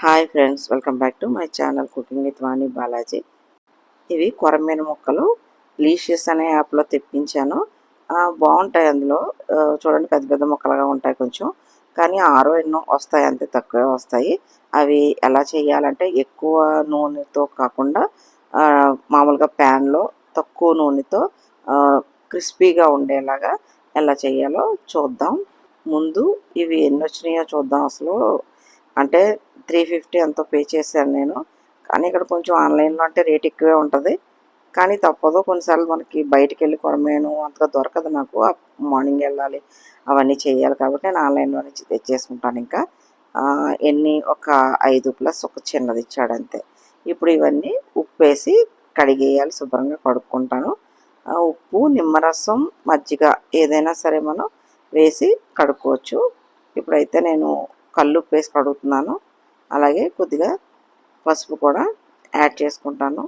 Hi friends welcome back to my channel cooking with Vani Balaji. ఇవి కొరమీన ముక్కలు లీషియస్ అనే యాప్లో తెప్పించాను. బాగుంటాయి అందులో. చూడండి పెద్ద పెద్ద ముక్కలుగా ఉంటాయి కొంచెం. కానీ ఆరో ఎన్నో వస్తాయి అంతే తక్కువే వస్తాయి. అవి ఎలా చేయాలంటే ఎక్కువ నూనెతో కాకుండా మామూలుగా ప్యాన్లో తక్కువ నూనెతో క్రిస్పీగా ఉండేలాగా ఎలా చేయాలో చూద్దాం. ముందు ఇవి ఎన్ని వచ్చినాయో చూద్దాం అసలు. అంటే త్రీ ఫిఫ్టీ ఎంతో పే చేశాను నేను. కానీ ఇక్కడ కొంచెం ఆన్లైన్లో అంటే రేట్ ఎక్కువే ఉంటుంది. కానీ తప్పదు. కొన్నిసార్లు మనకి బయటికి వెళ్ళి కొరమేను అంతగా దొరకదు నాకు. మార్నింగ్ వెళ్ళాలి అవన్నీ చేయాలి కాబట్టి నేను ఆన్లైన్లో నుంచి తెచ్చేసుకుంటాను ఇంకా. ఎన్ని ఒక ఐదు ప్లస్ ఒక చిన్నది ఇచ్చాడు అంతే. ఇప్పుడు ఇవన్నీ ఉప్పు వేసి కడిగేయాలి శుభ్రంగా కడుక్కుంటాను. ఉప్పు నిమ్మరసం మజ్జిగ ఏదైనా సరే మనం వేసి కడుక్కోవచ్చు. ఇప్పుడైతే నేను కళ్ళు వేసి కడుగుతున్నాను అలాగే కొద్దిగా పసుపు కూడా యాడ్ చేసుకుంటాను.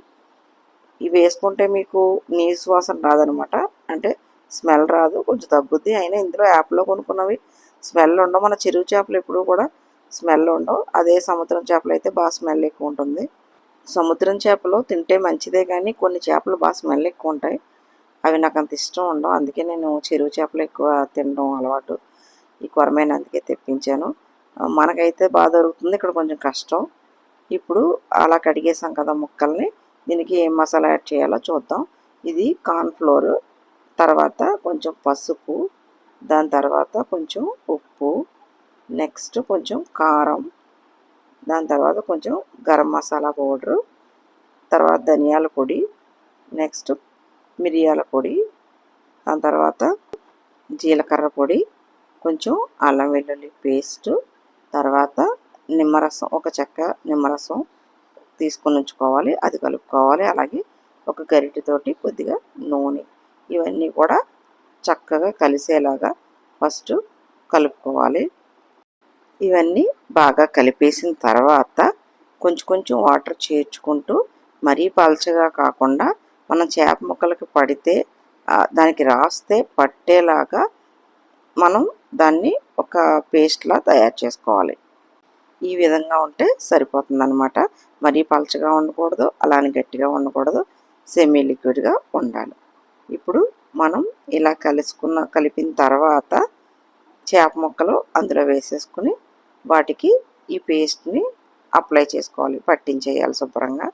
ఇవి వేసుకుంటే మీకు నీసు వాసన రాదనమాట. అంటే స్మెల్ రాదు కొంచెం తగ్గుద్ది. అయినా ఇందులో యాప్లో కొనుక్కున్నవి స్మెల్ ఉండవు. మన చెరువు చేపలు ఎప్పుడూ కూడా స్మెల్ ఉండవు. అదే సముద్రం చేపలు అయితే బాగా స్మెల్ ఎక్కువ ఉంటుంది. సముద్రం చేపలు తింటే మంచిదే కానీ కొన్ని చేపలు బాగా స్మెల్ ఎక్కువ ఉంటాయి. అవి నాకు అంత ఇష్టం ఉండవు. అందుకే నేను చెరువు చేపలు ఎక్కువ తినడం అలవాటు ఈ కొరమైన అందుకే తెప్పించాను. మనకైతే బాగా దొరుకుతుంది. ఇక్కడ కొంచెం కష్టం. ఇప్పుడు అలా కడిగేసాం కదా ముక్కల్ని. దీనికి ఏం మసాలా యాడ్ చేయాలో చూద్దాం. ఇది కార్న్ఫ్లోర్ తర్వాత కొంచెం పసుపు. దాని తర్వాత కొంచెం ఉప్పు. నెక్స్ట్ కొంచెం కారం. దాని తర్వాత కొంచెం గరం మసాలా పౌడరు. తర్వాత ధనియాల పొడి. నెక్స్ట్ మిరియాల పొడి. దాని తర్వాత జీలకర్ర పొడి. కొంచెం అల్లం వెల్లుల్లి పేస్టు. తర్వాత నిమ్మరసం ఒక చెక్క నిమ్మరసం తీసుకొని ఉంచుకోవాలి. అది కలుపుకోవాలి. అలాగే ఒక గరిటెతోటి కొద్దిగా నూనె. ఇవన్నీ కూడా చక్కగా కలిసేలాగా ఫస్ట్ కలుపుకోవాలి. ఇవన్నీ బాగా కలిపేసిన తర్వాత కొంచెం కొంచెం వాటర్ చేర్చుకుంటూ మరీ పల్చగా కాకుండా మనం చేప ముక్కలకి పడితే దానికి రాస్తే పట్టేలాగా మనం దాన్ని ఒక పేస్ట్లా తయారు చేసుకోవాలి. ఈ విధంగా ఉంటే సరిపోతుంది అనమాట మరీ పలచగా ఉండకూడదు అలానే గట్టిగా ఉండకూడదు సెమీ లిక్విడ్గా ఉండాలి. ఇప్పుడు మనం ఇలా కలుసుకున్న కలిపిన తర్వాత చేప ముక్కలు అందులో వేసేసుకుని వాటికి ఈ పేస్ట్ని అప్లై చేసుకోవాలి. పట్టించేయాలి శుభ్రంగా.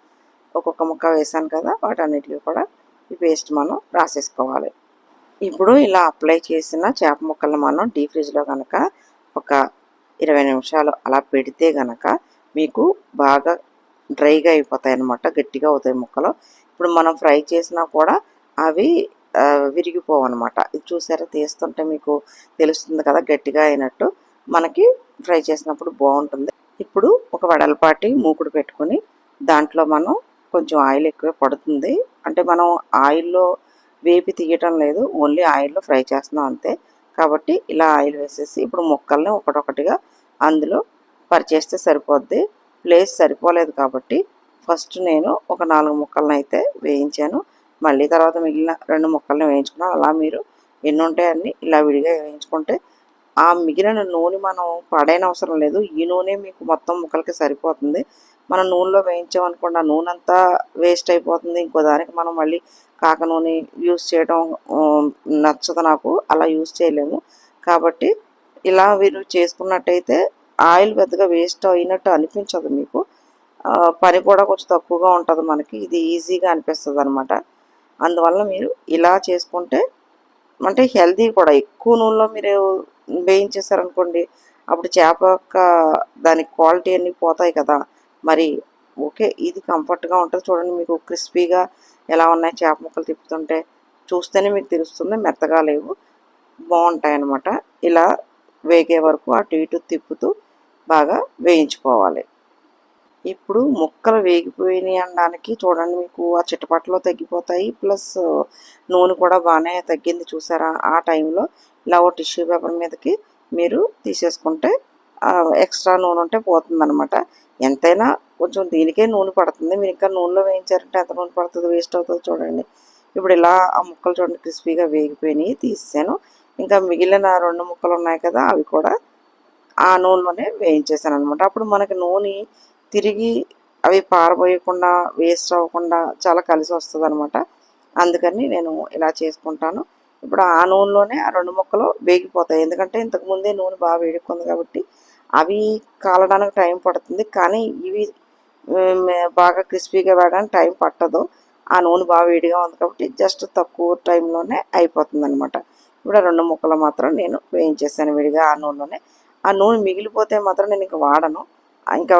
ఒక్కొక్క ముక్క వేసాను కదా వాటన్నిటికీ కూడా ఈ పేస్ట్ మనం రాసేసుకోవాలి. ఇప్పుడు ఇలా అప్లై చేసిన చేప ముక్కలు మనం డీ ఫ్రిడ్జ్లో కనుక ఒక ఇరవై నిమిషాలు అలా పెడితే గనక మీకు బాగా డ్రైగా అయిపోతాయి అన్నమాట గట్టిగా అవుతాయి ముక్కలు. ఇప్పుడు మనం ఫ్రై చేసినా కూడా అవి విరిగిపోవు అనమాట ఇది చూసారా? తీస్తుంటే మీకు తెలుస్తుంది కదా గట్టిగా అయినట్టు. మనకి ఫ్రై చేసినప్పుడు బాగుంటుంది. ఇప్పుడు ఒక వెడల్పాటి మూకుడు పెట్టుకొని దాంట్లో మనం కొంచెం ఆయిల్ ఎక్కువ పడుతుంది. అంటే మనం ఆయిల్లో వేపి తీయటం లేదు. ఓన్లీ ఆయిల్లో ఫ్రై చేస్తున్నాం అంతే. కాబట్టి ఇలా ఆయిల్ వేసేసి ఇప్పుడు ముక్కల్ని ఒకటొకటిగా అందులో పరిచేస్తే సరిపోద్ది. ప్లేస్ సరిపోలేదు కాబట్టి ఫస్ట్ నేను ఒక నాలుగు ముక్కలను అయితే వేయించాను. మళ్ళీ తర్వాత మిగిలిన రెండు ముక్కల్ని వేయించుకున్నాను. అలా మీరు ఎన్ని ఉంటాయన్నీ ఇలా విడిగా వేయించుకుంటే ఆ మిగిలిన నూనె మనం పడైన అవసరం లేదు. ఈ నూనె మీకు మొత్తం ముక్కలకి సరిపోతుంది. మనం నూనెలో వేయించామనుకోండి ఆ నూనె అంతా వేస్ట్ అయిపోతుంది. ఇంకో దానికి మనం మళ్ళీ కాక నూనె యూస్ చేయడం నచ్చదు నాకు. అలా యూస్ చేయలేము. కాబట్టి ఇలా మీరు చేసుకున్నట్టయితే ఆయిల్ పెద్దగా వేస్ట్ అయినట్టు అనిపించదు మీకు. పని కూడా కొంచెం తక్కువగా ఉంటుంది మనకి. ఇది ఈజీగా అనిపిస్తుంది అనమాట అందువల్ల మీరు ఇలా చేసుకుంటే అంటే హెల్తీ కూడా. ఎక్కువ నూనెలో మీరు వేయించేసారనుకోండి అప్పుడు చేప యొక్క దాని క్వాలిటీ అన్నీ పోతాయి కదా. మరి ఓకే ఇది కంఫర్ట్గా ఉంటుంది చూడండి మీకు క్రిస్పీగా ఎలా ఉన్నాయి చేప ముక్కలు తిప్పుతుంటే. చూస్తేనే మీకు తెలుస్తుంది మెత్తగా లేవు బాగుంటాయి అన్నమాట ఇలా వేగే వరకు అటు ఇటు తిప్పుతూ బాగా వేయించుకోవాలి. ఇప్పుడు ముక్కలు వేగిపోయినాయి అనడానికి చూడండి మీకు ఆ చిట్టపట్టలో తగ్గిపోతాయి ప్లస్ నూనె కూడా బాగానే తగ్గింది చూసారా? ఆ టైంలో ఇలా ఓ టిష్యూ పేపర్ మీదకి మీరు తీసేసుకుంటే ఎక్స్ట్రా నూనె ఉంటే పోతుంది అనమాట ఎంతైనా కొంచెం దీనికే నూనె పడుతుంది. మీరు ఇంకా నూనెలో వేయించారంటే ఎంత నూనె పడుతుంది? వేస్ట్ అవుతుంది చూడండి. ఇప్పుడు ఇలా ఆ ముక్కలు చూడండి క్రిస్పీగా వేగిపోయినాయి. తీసాను ఇంకా మిగిలిన రెండు ముక్కలు ఉన్నాయి కదా అవి కూడా ఆ నూనెలోనే వేయించేసాను అనమాట అప్పుడు మనకి నూనె తిరిగి అవి పారబోయకుండా వేస్ట్ అవ్వకుండా చాలా కలిసి వస్తుంది అనమాట అందుకని నేను ఇలా చేసుకుంటాను. ఇప్పుడు ఆ నూనెలోనే ఆ రెండు ముక్కలు వేగిపోతాయి. ఎందుకంటే ఇంతకుముందే నూనె బాగా వేడుకుంది కాబట్టి అవి కాలడానికి టైం పడుతుంది. కానీ ఇవి బాగా క్రిస్పీగా వేయడానికి టైం పట్టదు. ఆ నూనె బాగా వేడిగా ఉంది కాబట్టి జస్ట్ తక్కువ టైంలోనే అయిపోతుంది అనమాట ఇప్పుడు ఆ రెండు ముక్కలు మాత్రం నేను వేయించేసాను విడిగా ఆ నూనెలోనే. ఆ నూనె మిగిలిపోతే మాత్రం నేను ఇంకా వాడను. ఇంకా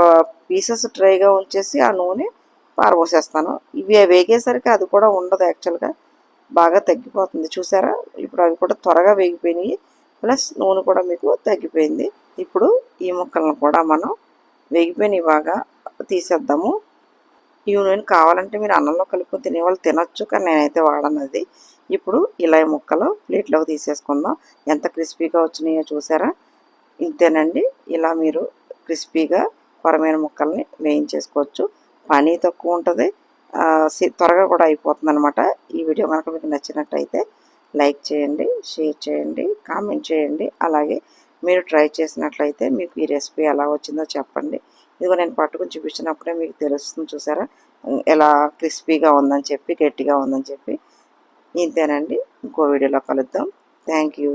పీసెస్ డ్రైగా ఉంచేసి ఆ నూనె పారబోసేస్తాను. ఇవి వేగేసరికి అది కూడా ఉండదు యాక్చువల్గా. బాగా తగ్గిపోతుంది. చూసారా? ఇప్పుడు అవి కూడా త్వరగా వేగిపోయినాయి. ప్లస్ నూనె కూడా మీకు తగ్గిపోయింది. ఇప్పుడు ఈ ముక్కలను కూడా మనం వేగిపోయినవి బాగా తీసేద్దాము. ఈ నూనె కావాలంటే మీరు అన్నంలో కలుపుకొని తినేవాళ్ళు తినొచ్చు కానీ నేనైతే వాడను అది ఇప్పుడు ఇలా ముక్కలు ప్లేట్లోకి తీసేసుకుందాం. ఎంత క్రిస్పీగా వచ్చినాయో చూసారా? ఇంతేనండి. ఇలా మీరు క్రిస్పీగా కొరమైన ముక్కల్ని వేయించేసుకోవచ్చు. పని తక్కువ ఉంటుంది. సి- త్వరగా కూడా అయిపోతుంది అనమాట ఈ వీడియో. కనుక మీకు నచ్చినట్టయితే లైక్ చేయండి షేర్ చేయండి కామెంట్ చేయండి. అలాగే మీరు ట్రై చేసినట్లయితే మీకు ఈ రెసిపీ ఎలా వచ్చిందో చెప్పండి. ఇదిగో నేను పట్టుకుని చూపించినప్పుడే మీకు తెలుస్తుంది చూసారా? ఎలా క్రిస్పీగా ఉందని చెప్పి గట్టిగా ఉందని చెప్పి. ఇంతేనండి. ఇంకో వీడియోలో కలుద్దాం. Thank you.